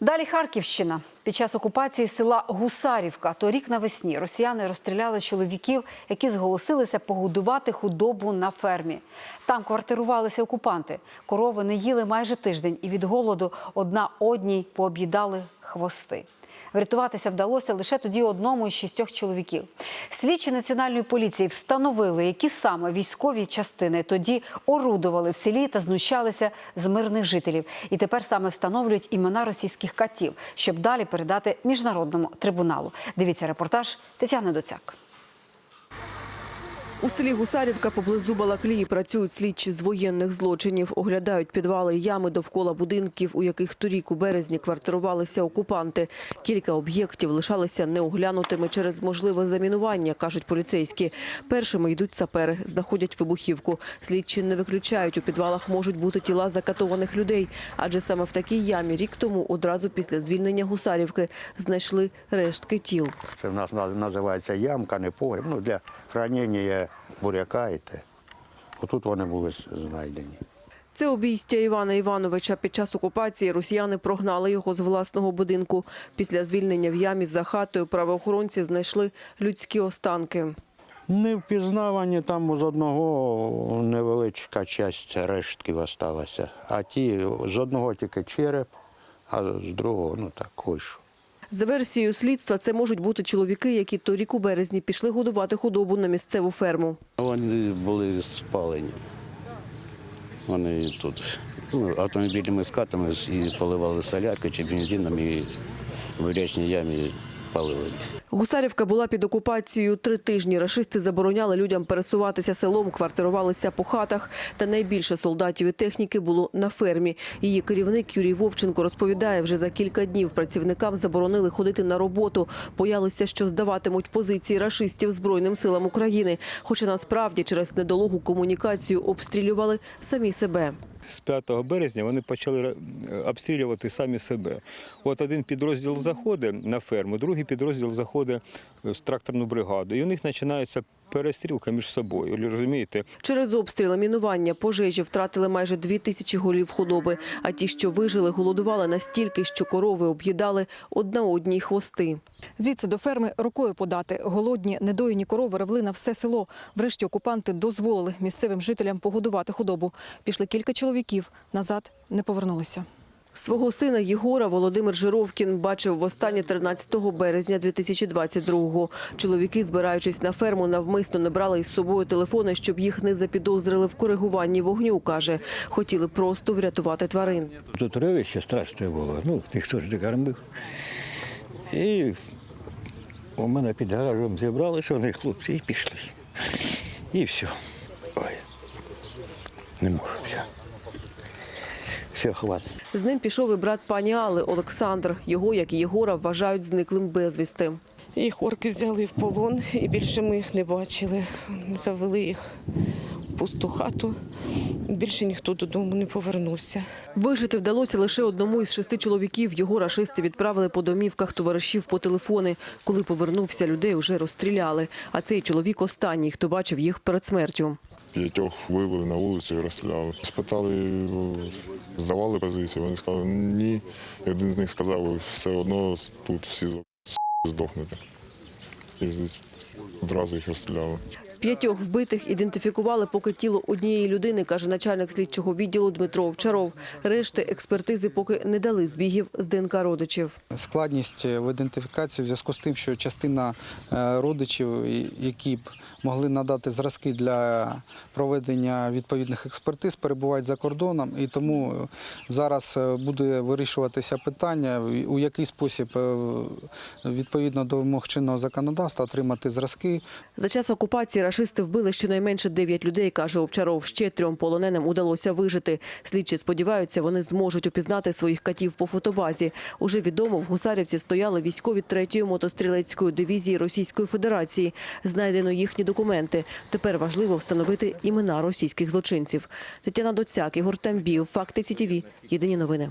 Далі Харківщина. Під час окупації села Гусарівка торік навесні росіяни розстріляли чоловіків, які зголосилися погодувати худобу на фермі. Там квартирувалися окупанти. Корови не їли майже тиждень і від голоду одна одній пооб'їдали хвости. Врятуватися вдалося лише тоді одному із шістьох чоловіків. Слідчі національної поліції встановили, які саме військові частини тоді орудували в селі та знущалися з мирних жителів. І тепер саме встановлюють імена російських катів, щоб далі передати міжнародному трибуналу. Дивіться репортаж Тетяни Доцяк. У селі Гусарівка поблизу Балаклії працюють слідчі з воєнних злочинів. Оглядають підвали і ями довкола будинків, у яких торік у березні квартирувалися окупанти. Кілька об'єктів лишалися неоглянутими через можливе замінування, кажуть поліцейські. Першими йдуть сапери, знаходять вибухівку. Слідчі не виключають, у підвалах можуть бути тіла закатованих людей. Адже саме в такій ямі рік тому, одразу після звільнення Гусарівки, знайшли рештки тіл. Це в нас на- називається ямка, не погріб. Ну, для хранення буряка і те. Отут вони були знайдені. Це обійстя Івана Івановича. Під час окупації росіяни прогнали його з власного будинку. Після звільнення в ямі за хатою правоохоронці знайшли людські останки. Не впізнавані там з одного невеличка частина рештків залишилася. А ті з одного тільки череп, а з другого, ну так, койшу. За версією слідства, це можуть бути чоловіки, які торік у березні пішли годувати худобу на місцеву ферму. Вони були спалені. Вони тут ну, з скатами і поливали соляркою чи бензином і в річній ямі палили. Гусарівка була під окупацією три тижні. Рашисти забороняли людям пересуватися селом, квартирувалися по хатах. Та найбільше солдатів і техніки було на фермі. Її керівник Юрій Вовченко розповідає, вже за кілька днів працівникам заборонили ходити на роботу. Боялися, що здаватимуть позиції рашистів Збройним силам України. Хоча насправді через недолугу комунікацію обстрілювали самі себе. З 5 березня вони почали е, обстрілювати самі себе. От один підрозділ заходить на ферму, другий підрозділ заходить в тракторну бригаду. І у них починається перестрілка між собою. Розумієте? Через обстріли, мінування, пожежі втратили майже дві тисячі голів худоби. А ті, що вижили, голодували настільки, що корови об'їдали одна одній хвости. Звідси до ферми рукою подати. Голодні, недоїні корови ревли на все село. Врешті окупанти дозволили місцевим жителям погодувати худобу. Пішли кілька чоловіків, назад не повернулися. Свого сина Єгора Володимир Жировкін бачив востаннє 13 березня 2022-го. Чоловіки, збираючись на ферму, навмисно не брали із собою телефони, щоб їх не запідозрили в коригуванні вогню, каже. Хотіли просто врятувати тварин. Тут ровище страшне було, ну, ніхто ж не кормив. І у мене під гаражом зібралися вони хлопці і пішли. І все. Ой. Не можу все. Хватить. З ним пішов і брат пані Алли Олександр. Його, як і Єгора, вважають зниклим безвісти. І хорки взяли в полон, і більше ми їх не бачили. Завели їх в пусту хату. Більше ніхто додому не повернувся. Вижити вдалося лише одному із шести чоловіків. Його рашисти відправили по домівках товаришів по телефони. Коли повернувся, людей вже розстріляли. А цей чоловік останній, хто бачив їх перед смертю. П'ятьох вивели на вулицю і розстріляли. Спитали, ну, здавали позиції. Вони сказали ні. І один з них сказав, все одно тут всі здохнете. І одразу їх розстріляли. З п'ятьох вбитих ідентифікували поки тіло однієї людини, каже начальник слідчого відділу Дмитро Овчаров. Решти експертизи поки не дали збігів з ДНК родичів. Складність в ідентифікації в зв'язку з тим, що частина е, родичів, які б могли надати зразки для проведення відповідних експертиз, перебувають за кордоном, і тому зараз е, буде вирішуватися питання, у який спосіб е, відповідно до вимог чинного законодавства отримати зразки За час окупації рашисти вбили щонайменше дев'ять людей, каже Овчаров. Ще трьом полоненим удалося вижити. Слідчі сподіваються, вони зможуть упізнати своїх катів по фотобазі. Уже відомо, в Гусарівці стояли військові третьої мотострілецької дивізії Російської Федерації. Знайдено їхні документи. Тепер важливо встановити імена російських злочинців. Тетяна Доцяк, Ігор Тамбів, Факти СІТІВІ. Єдині новини.